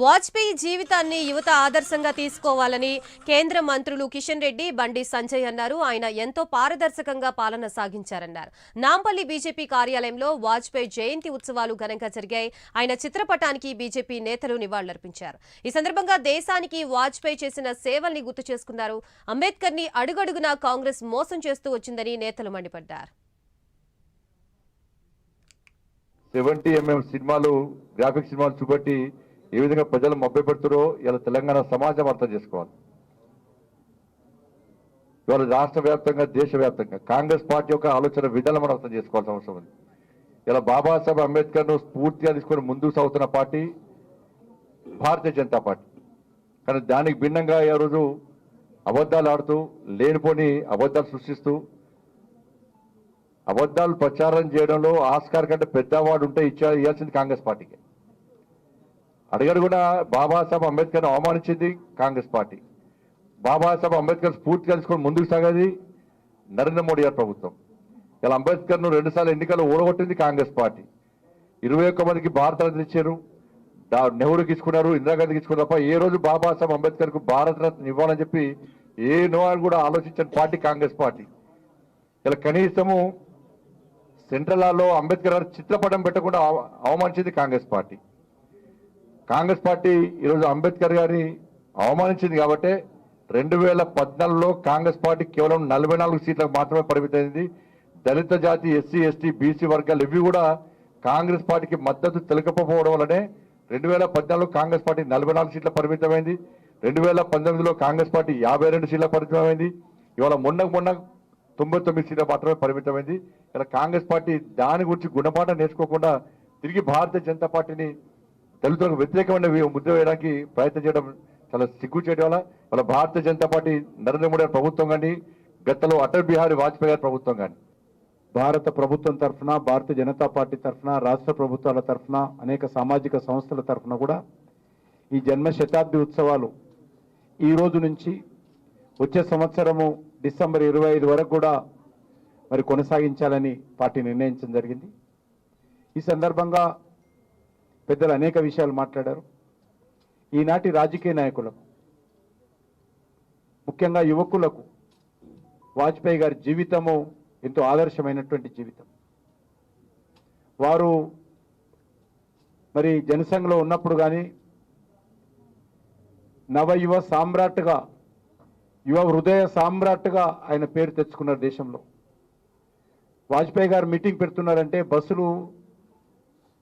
వాజ్పేయి జీవితాన్ని యువత ఆదర్శంగా తీసుకోవాలని కేంద్ర మంత్రులు కిషన్ రెడ్డి బండి సంజయ్ అన్నారు. ఆయన ఎంతో పారదర్శకంగా పాలన సాగించారన్నారు. నాంపల్లి బీజేపీ కార్యాలయంలో వాజ్పేయి జయంతి ఉత్సవాలు ఘనంగా జరిగాయి. ఆయన చిత్రపటానికి బీజేపీ నేతలు నివాళులర్పించారు. ఈ సందర్భంగా దేశానికి వాజ్పేయి చేసిన సేవల్ని గుర్తు చేసుకున్నారు. అంబేద్కర్ని అడుగడుగునా కాంగ్రెస్ మోసం చేస్తూ వచ్చిందని నేతలు మండిపడ్డారు. సెవెంటీ ఎంఎం సినిమాలు గ్రాఫిక్ సినిమాలు చూపెట్టి ఏ విధంగా ప్రజలు మభ్యపెడుతారో ఇలా తెలంగాణ సమాజం అర్థం చేసుకోవాలి. ఇవాళ రాష్ట్ర వ్యాప్తంగా దేశవ్యాప్తంగా కాంగ్రెస్ పార్టీ యొక్క ఆలోచన విధానం మనం అర్థం చేసుకోవాల్సిన అవసరం ఉంది. ఇలా బాబాసాహెబ్ అంబేద్కర్ను స్ఫూర్తిగా తీసుకొని ముందుకు సాగుతున్న పార్టీ భారతీయ జనతా పార్టీ. కానీ దానికి భిన్నంగా ఈ రోజు అబద్ధాలు ఆడుతూ లేనిపోని అబద్ధాలు సృష్టిస్తూ అబద్ధాలు ప్రచారం చేయడంలో ఆస్కార్ కంటే పెద్దవాడు ఉంటే ఇచ్చా ఇవ్వాల్సింది కాంగ్రెస్ పార్టీకి. అడగడుగున బాబాసాహెబ్ అంబేద్కర్ అవమానించింది కాంగ్రెస్ పార్టీ. బాబాసాహెబ్ అంబేద్కర్ స్ఫూర్తి కలుసుకొని ముందుకు సాగేది నరేంద్ర మోడీ గారి ప్రభుత్వం. ఇలా అంబేద్కర్ను రెండుసార్లు ఎన్నికలు ఓడగొట్టింది కాంగ్రెస్ పార్టీ. ఇరవై ఒక్క మందికి భారతరత్న ఇచ్చారు. నెహ్రూ నెహ్రూకి ఇచ్చుకున్నారు ఇందిరాగాంధీకి ఇచ్చుకున్నారు తప్ప ఏ రోజు బాబాసాహెబ్ అంబేద్కర్కు భారతరత్న ఇవ్వాలని చెప్పి ఏ నో కూడా ఆలోచించిన పార్టీ కాంగ్రెస్ పార్టీ. ఇలా కనీసము సెంట్రల్ హాల్లో అంబేద్కర్ చిత్రపటం పెట్టకుండా అవమానించింది కాంగ్రెస్ పార్టీ. కాంగ్రెస్ పార్టీ ఈరోజు అంబేద్కర్ గారిని అవమానించింది కాబట్టి రెండు వేల పద్నాలుగులో కాంగ్రెస్ పార్టీ కేవలం నలభై నాలుగు సీట్లకు మాత్రమే పరిమితమైంది. దళిత జాతి ఎస్సీ ఎస్టీ బీసీ వర్గాలు ఇవి కూడా కాంగ్రెస్ పార్టీకి మద్దతు తెలకపోవడం వల్లనే రెండు వేల పద్నాలుగులో కాంగ్రెస్ పార్టీ నలభై నాలుగు సీట్ల పరిమితమైంది. రెండు వేల పంతొమ్మిదిలో కాంగ్రెస్ పార్టీ యాభై రెండు సీట్ల పరిమితమైంది. ఇవాళ మొన్న మొన్న తొంభై తొమ్మిది సీట్ల మాత్రమే పరిమితమైంది. ఇలా కాంగ్రెస్ పార్టీ దాని గురించి గుణపాఠం నేర్చుకోకుండా తిరిగి భారతీయ జనతా పార్టీని దళితులకు వ్యతిరేకమైన ముద్ర వేయడానికి ప్రయత్నం చేయడం చాలా సిగ్గు చేయడం వల్ల వాళ్ళ భారతీయ జనతా పార్టీ నరేంద్ర మోడీ గారి ప్రభుత్వం కానీ గతంలో అటల్ బిహారీ వాజ్పేయి గారి ప్రభుత్వం కానీ. భారత ప్రభుత్వం తరఫున భారతీయ జనతా పార్టీ తరఫున రాష్ట్ర ప్రభుత్వాల తరఫున అనేక సామాజిక సంస్థల తరఫున కూడా ఈ జన్మ శతాబ్ది ఉత్సవాలు ఈ రోజు నుంచి వచ్చే సంవత్సరము డిసెంబర్ ఇరవై ఐదు వరకు కూడా మరి కొనసాగించాలని పార్టీ నిర్ణయించడం జరిగింది. ఈ సందర్భంగా పెద్దలు అనేక విషయాలు మాట్లాడారు. ఈనాటి రాజకీయ నాయకులకు ముఖ్యంగా యువకులకు వాజ్పేయి గారి జీవితము ఎంతో ఆదర్శమైనటువంటి జీవితం. వారు మరి జనసంఘలో ఉన్నప్పుడు కానీ నవయువ సామ్రాట్గా యువ హృదయ సామ్రాట్గా ఆయన పేరు తెచ్చుకున్నారు దేశంలో. వాజ్పేయి గారు మీటింగ్ పెడుతున్నారంటే బస్సులు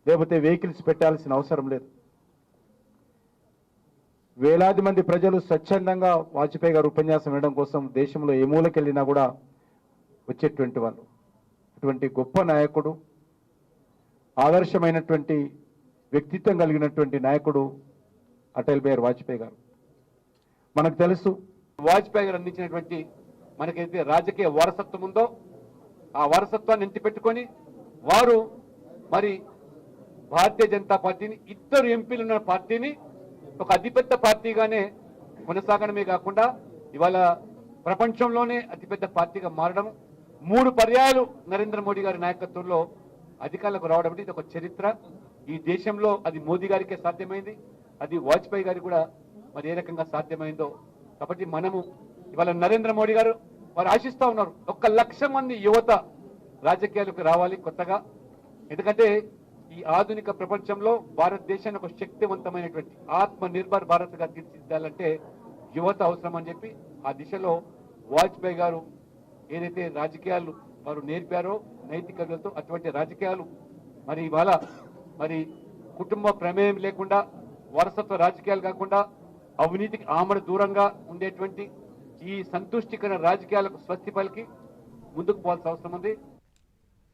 లేకపోతే వెహికల్స్ పెట్టాల్సిన అవసరం లేదు. వేలాది మంది ప్రజలు స్వచ్ఛందంగా వాజ్పేయి గారు ఉపన్యాసం వినడం కోసం దేశంలో ఏ మూలకెళ్ళినా కూడా వచ్చేటువంటి వాళ్ళు. అటువంటి గొప్ప నాయకుడు ఆదర్శమైనటువంటి వ్యక్తిత్వం కలిగినటువంటి నాయకుడు అటల్ బిహారీ వాజ్పేయి గారు. మనకు తెలుసు వాజ్పేయి గారు అందించినటువంటి మనకైతే రాజకీయ వారసత్వం ఉందో ఆ వారసత్వాన్ని ఎత్తి పెట్టుకొని వారు మరి భారతీయ జనతా పార్టీని ఇద్దరు ఎంపీలు ఉన్న పార్టీని ఒక అతిపెద్ద పార్టీగానే కొనసాగడమే కాకుండా ఇవాళ ప్రపంచంలోనే అతిపెద్ద పార్టీగా మారడం మూడు పర్యాయాలు నరేంద్ర మోడీ గారి నాయకత్వంలో అధికారులకు రావడం ఇది ఒక చరిత్ర. ఈ దేశంలో అది మోదీ గారికే సాధ్యమైంది అది వాజ్పేయి గారికి కూడా మరి ఏ రకంగా సాధ్యమైందో. కాబట్టి మనము ఇవాళ నరేంద్ర మోడీ గారు వారు ఆశిస్తూ ఉన్నారు ఒక్క లక్ష మంది యువత రాజకీయాలకు రావాలి కొత్తగా. ఎందుకంటే ఈ ఆధునిక ప్రపంచంలో భారతదేశాన్ని ఒక శక్తివంతమైనటువంటి ఆత్మ నిర్భర్ భారత్గా తీర్చిదిద్దాలంటే యువత అవసరం అని చెప్పి ఆ దిశలో వాజ్పేయి గారు ఏదైతే రాజకీయాలు వారు నేర్పారో నైతిక అటువంటి రాజకీయాలు మరి ఇవాళ మరి కుటుంబ ప్రమేయం లేకుండా వారసత్వ రాజకీయాలు కాకుండా అవినీతికి ఆమడ దూరంగా ఉండేటువంటి ఈ సంతుష్టికర రాజకీయాలకు స్వస్తి పలికి ముందుకు పోవాల్సిన అవసరం ఉంది.